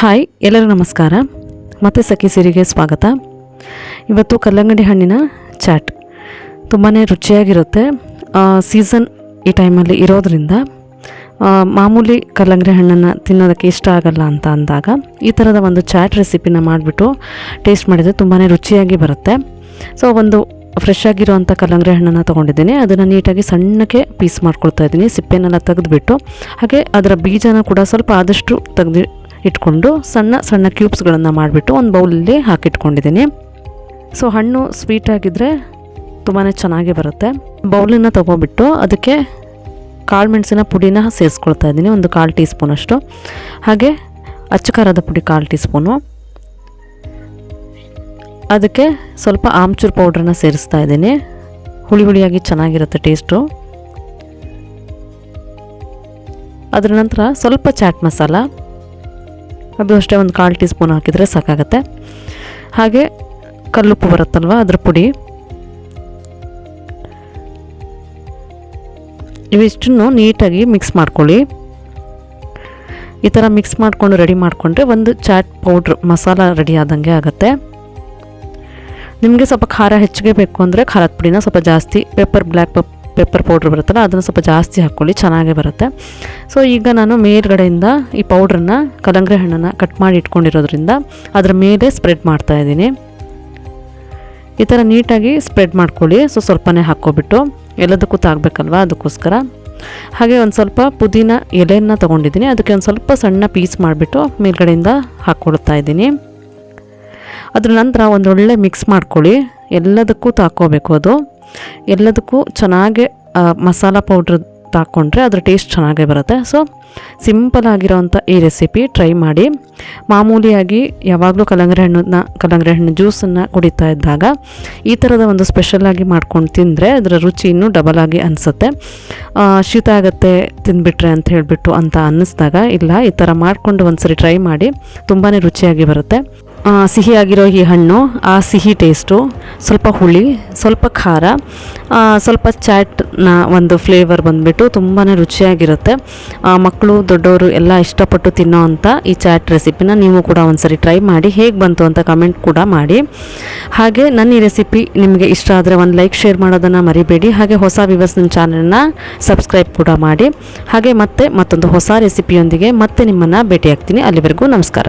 Hi ಎಲ್ಲರೂ ನಮಸ್ಕಾರ. ಮತ್ತೆ ಸಖಿ ಸಿರಿಗೆ ಸ್ವಾಗತ. ಇವತ್ತು ಕಲ್ಲಂಗಡಿ ಹಣ್ಣಿನ ಚಾಟ್. ತುಂಬಾ ರುಚಿಯಾಗಿರುತ್ತೆ. ಸೀಸನ್ ಈ ಟೈಮಲ್ಲಿ ಇರೋದ್ರಿಂದ ಮಾಮೂಲಿ ಕಲ್ಲಂಗಡಿ ಹಣ್ಣನ್ನು ತಿನ್ನೋದಕ್ಕೆ ಇಷ್ಟ ಆಗಲ್ಲ ಅಂತ ಅಂದಾಗ, ಈ ಥರದ ಒಂದು ಚಾಟ್ ರೆಸಿಪಿನ ಮಾಡಿಬಿಟ್ಟು ಟೇಸ್ಟ್ ಮಾಡಿದರೆ ತುಂಬಾ ರುಚಿಯಾಗಿ ಬರುತ್ತೆ. ಸೊ ಒಂದು ಫ್ರೆಶ್ ಆಗಿರುವಂಥ ಕಲ್ಲಂಗಡಿ ಹಣ್ಣನ್ನು ತೊಗೊಂಡಿದ್ದೀನಿ. ಅದನ್ನು ನೀಟಾಗಿ ಸಣ್ಣಕ್ಕೆ ಪೀಸ್ ಮಾಡ್ಕೊಳ್ತಾ ಇದ್ದೀನಿ. ಸಿಪ್ಪೆನೆಲ್ಲ ತೆಗೆದುಬಿಟ್ಟು, ಹಾಗೆ ಅದರ ಬೀಜನ ಕೂಡ ಸ್ವಲ್ಪ ಆದಷ್ಟು ತೆಗೆದು ಇಟ್ಕೊಂಡು ಸಣ್ಣ ಸಣ್ಣ ಕ್ಯೂಬ್ಸ್ಗಳನ್ನು ಮಾಡಿಬಿಟ್ಟು ಒಂದು ಬೌಲಲ್ಲಿ ಹಾಕಿಟ್ಕೊಂಡಿದ್ದೀನಿ. ಸೊ ಹಣ್ಣು ಸ್ವೀಟ್ ಆಗಿದ್ದರೆ ತುಂಬಾ ಚೆನ್ನಾಗಿ ಬರುತ್ತೆ. ಬೌಲನ್ನು ತೊಗೊಬಿಟ್ಟು ಅದಕ್ಕೆ ಕಾಳು ಮೆಣಸಿನ ಪುಡಿನ ಸೇರಿಸ್ಕೊಳ್ತಾ ಇದ್ದೀನಿ, ಒಂದು ಕಾಲು ಟೀ ಸ್ಪೂನಷ್ಟು ಹಾಗೆ ಅಚ್ಚ ಖಾರದ ಪುಡಿ ಕಾಲು ಟೀ ಸ್ಪೂನು ಅದಕ್ಕೆ ಸ್ವಲ್ಪ ಆಮ್ಚೂರು ಪೌಡ್ರನ್ನ ಸೇರಿಸ್ತಾ ಇದ್ದೀನಿ. ಹುಳಿ ಹುಳಿಯಾಗಿ ಚೆನ್ನಾಗಿರುತ್ತೆ ಟೇಸ್ಟು. ಅದರ ನಂತರ ಸ್ವಲ್ಪ ಚಾಟ್ ಮಸಾಲ. ಅದು ಅಷ್ಟೇ ಒಂದು ಕಾಲು ಟೀ ಸ್ಪೂನ್ ಹಾಕಿದರೆ ಸಾಕಾಗತ್ತೆ. ಹಾಗೆ ಕಲ್ಲುಪ್ಪು ಬರುತ್ತಲ್ವ ಅದ್ರ ಪುಡಿ. ಇವಿಷ್ಟನ್ನು ನೀಟಾಗಿ ಮಿಕ್ಸ್ ಮಾಡ್ಕೊಳ್ಳಿ. ಈ ಥರ ಮಿಕ್ಸ್ ಮಾಡಿಕೊಂಡು ರೆಡಿ ಮಾಡಿಕೊಂಡ್ರೆ ಒಂದು ಚಾಟ್ ಪೌಡ್ರ್ ಮಸಾಲ ರೆಡಿ ಆದಂಗೆ ಆಗುತ್ತೆ. ನಿಮಗೆ ಸ್ವಲ್ಪ ಖಾರ ಹೆಚ್ಚಿಗೆ ಬೇಕು ಅಂದರೆ ಖಾರದ ಪುಡಿನ ಸ್ವಲ್ಪ ಜಾಸ್ತಿ, pepper, black pep pepper powder ಬರುತ್ತಲ್ಲ, ಅದನ್ನು ಸ್ವಲ್ಪ ಜಾಸ್ತಿ ಹಾಕ್ಕೊಳ್ಳಿ, ಚೆನ್ನಾಗೇ ಬರುತ್ತೆ. ಸೊ ಈಗ ನಾನು ಮೇಲ್ಗಡೆಯಿಂದ ಈ ಪೌಡ್ರನ್ನ ಕಲಂಗ್ರೆ ಹಣ್ಣನ್ನು ಕಟ್ ಮಾಡಿ ಇಟ್ಕೊಂಡಿರೋದ್ರಿಂದ ಅದರ ಮೇಲೆ ಸ್ಪ್ರೆಡ್ ಮಾಡ್ತಾ ಇದ್ದೀನಿ. ಈ ಥರ ನೀಟಾಗಿ ಸ್ಪ್ರೆಡ್ ಮಾಡ್ಕೊಳ್ಳಿ, ಸೊ ಸ್ವಲ್ಪನೇ ಹಾಕ್ಕೊಬಿಟ್ಟು. ಎಲ್ಲದಕ್ಕೂ ತಾಗಬೇಕಲ್ವ ಅದಕ್ಕೋಸ್ಕರ. ಹಾಗೆ ಒಂದು ಸ್ವಲ್ಪ ಪುದೀನ ಎಲೆಯನ್ನು ತೊಗೊಂಡಿದ್ದೀನಿ, ಅದಕ್ಕೆ ಒಂದು ಸ್ವಲ್ಪ ಸಣ್ಣ ಪೀಸ್ ಮಾಡಿಬಿಟ್ಟು ಮೇಲ್ಗಡೆಯಿಂದ ಹಾಕ್ಕೊಳ್ತಾ ಇದ್ದೀನಿ. ಅದ್ರ ನಂತರ ಒಂದೊಳ್ಳೆ ಮಿಕ್ಸ್ ಮಾಡ್ಕೊಳ್ಳಿ. ಎಲ್ಲದಕ್ಕೂ ತಾಕೋಬೇಕು ಅದು. ಎಲ್ಲದಕ್ಕೂ ಚೆನ್ನಾಗಿ ಮಸಾಲ ಪೌಡ್ರ್ ತಾಕೊಂಡ್ರೆ ಅದ್ರ ಟೇಸ್ಟ್ ಚೆನ್ನಾಗೇ ಬರುತ್ತೆ. ಸೊ ಸಿಂಪಲ್ ಆಗಿರೋವಂಥ ಈ ರೆಸಿಪಿ ಟ್ರೈ ಮಾಡಿ. ಮಾಮೂಲಿಯಾಗಿ ಯಾವಾಗಲೂ ಕಲ್ಲಂಗಡಿ ಹಣ್ಣನ್ನ, ಕಲ್ಲಂಗಡಿ ಹಣ್ಣು ಜ್ಯೂಸನ್ನು ಕುಡಿತಾ ಇದ್ದಾಗ ಈ ಥರದ ಒಂದು ಸ್ಪೆಷಲಾಗಿ ಮಾಡ್ಕೊಂಡು ತಿಂದರೆ ಅದರ ರುಚಿ ಇನ್ನೂ ಡಬಲ್ ಆಗಿ ಅನಿಸುತ್ತೆ. ಶೀತ ಆಗುತ್ತೆ ತಿಂದುಬಿಟ್ರೆ ಅಂತ ಹೇಳಿಬಿಟ್ಟು ಅಂತ ಅನ್ನಿಸ್ದಾಗ ಇಲ್ಲ, ಈ ಥರ ಮಾಡಿಕೊಂಡು ಒಂದ್ಸರಿ ಟ್ರೈ ಮಾಡಿ ತುಂಬಾ ರುಚಿಯಾಗಿ ಬರುತ್ತೆ. ಸಿಹಿಯಾಗಿರೋ ಈ ಹಣ್ಣು, ಆ ಸಿಹಿ ಟೇಸ್ಟು ಸ್ವಲ್ಪ ಹುಳಿ, ಸ್ವಲ್ಪ ಖಾರ ಸ್ವಲ್ಪ ಚಾಟ್ನ ಒಂದು ಫ್ಲೇವರ್ ಬಂದುಬಿಟ್ಟು ತುಂಬಾ ರುಚಿಯಾಗಿರುತ್ತೆ. ಮಕ್ಕಳು ದೊಡ್ಡವರು ಎಲ್ಲ ಇಷ್ಟಪಟ್ಟು ತಿನ್ನೋ ಅಂಥ ಈ ಚಾಟ್ ರೆಸಿಪಿನ ನೀವು ಕೂಡ ಒಂದ್ಸರಿ ಟ್ರೈ ಮಾಡಿ ಹೇಗೆ ಬಂತು ಅಂತ ಕಮೆಂಟ್ ಕೂಡ ಮಾಡಿ. ಹಾಗೆ ನನ್ನ ಈ ರೆಸಿಪಿ ನಿಮಗೆ ಇಷ್ಟ ಆದರೆ ಒಂದು ಲೈಕ್ ಶೇರ್ ಮಾಡೋದನ್ನು ಮರಿಬೇಡಿ. ಹಾಗೆ ಹೊಸ ವಿವರ್ಸ್ ನನ್ನ ಚಾನಲ್ನ ಸಬ್ಸ್ಕ್ರೈಬ್ ಕೂಡ ಮಾಡಿ. ಹಾಗೆ ಮತ್ತೆ ಮತ್ತೊಂದು ಹೊಸ ರೆಸಿಪಿಯೊಂದಿಗೆ ಮತ್ತೆ ನಿಮ್ಮನ್ನು ಭೇಟಿಯಾಗ್ತೀನಿ. ಅಲ್ಲಿವರೆಗೂ ನಮಸ್ಕಾರ.